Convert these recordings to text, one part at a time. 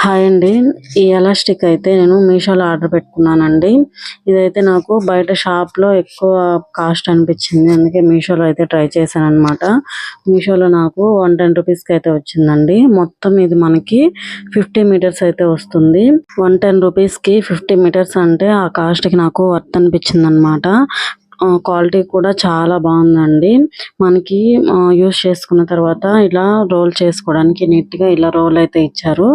Hi అండి. ఈ elastic అయితే నేను మీషోలో ఆర్డర్ పెట్టుకున్నానండి. ఇదైతే నాకు బయట షాప్లో ఎక్కువ కాస్ట్ అనిపించింది. అందుకే మీషోలో అయితే ట్రై చేశాను అనమాట మీషోలో నాకు వన్ టెన్ రూపీస్కి అయితే వచ్చిందండి. మొత్తం ఇది మనకి ఫిఫ్టీ మీటర్స్ అయితే వస్తుంది. వన్ టెన్ రూపీస్కి ఫిఫ్టీ మీటర్స్ అంటే ఆ కాస్ట్కి నాకు వర్త్ అనిపించింది అనమాట క్వాలిటీ కూడా చాలా బాగుందండి. మనకి యూస్ చేసుకున్న తర్వాత ఇలా రోల్ చేసుకోవడానికి నీట్గా ఇలా రోల్ అయితే ఇచ్చారు.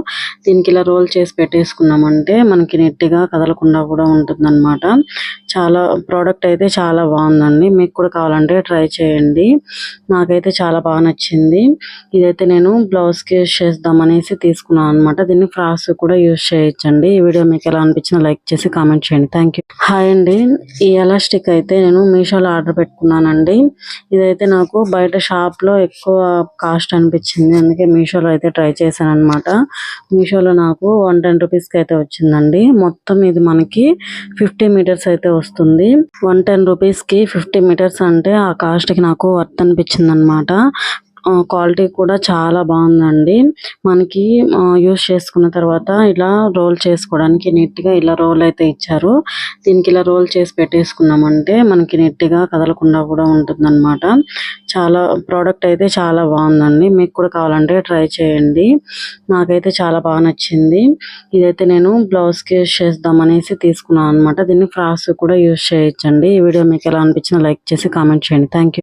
దీనికి ఇలా రోల్ చేసి పెట్టేసుకున్నామంటే మనకి నీట్గా కదలకుండా కూడా ఉంటుందన్నమాట. చాలా ప్రోడక్ట్ అయితే చాలా బాగుందండి. మీకు కూడా కావాలంటే ట్రై చేయండి. నాకైతే చాలా బాగా నచ్చింది. ఇదైతే నేను బ్లౌజ్ యూజ్ చేద్దామనేసి తీసుకున్నాను అనమాట దీన్ని ఫ్రాక్స్ కూడా యూజ్ చేయొచ్చండి. ఈ వీడియో మీకు ఎలా అనిపించిందో లైక్ చేసి కామెంట్ చేయండి. థ్యాంక్ యూ హాయ్ అండి. ఈ ఎలాస్టిక్ అయితే నేను మీషోలో ఆర్డర్ పెట్టుకున్నానండి. ఇదైతే నాకు బయట షాప్లో ఎక్కువ కాస్ట్ అనిపించింది. అందుకే మీషోలో అయితే ట్రై చేశాను అనమాట మీషోలో నాకు వన్ టెన్ రూపీస్కి అయితే వచ్చిందండి. మొత్తం ఇది మనకి ఫిఫ్టీ మీటర్స్ అయితే వస్తుంది. వన్ టెన్ రూపీస్కి ఫిఫ్టీ మీటర్స్ అంటే ఆ కాస్ట్కి నాకు వర్త్ అనిపించింది అనమాట క్వాలిటీ కూడా చాలా బాగుందండి. మనకి యూస్ చేసుకున్న తర్వాత ఇలా రోల్ చేసుకోవడానికి నీట్గా ఇలా రోల్ అయితే ఇచ్చారు. దీనికి ఇలా రోల్ చేసి పెట్టేసుకున్నామంటే మనకి నీట్గా కదలకుండా కూడా ఉంటుందన్నమాట. చాలా ప్రోడక్ట్ అయితే చాలా బాగుందండి. మీకు కూడా కావాలంటే ట్రై చేయండి. నాకైతే చాలా బాగా నచ్చింది. ఇదైతే నేను బ్లౌజ్కి యూస్ చేద్దాం అనేసి తీసుకున్నాను అనమాట దీన్ని ఫ్రాక్స్ కూడా యూస్ చేయొచ్చండి. ఈ వీడియో మీకు ఎలా అనిపించినా లైక్ చేసి కామెంట్ చేయండి. Thank you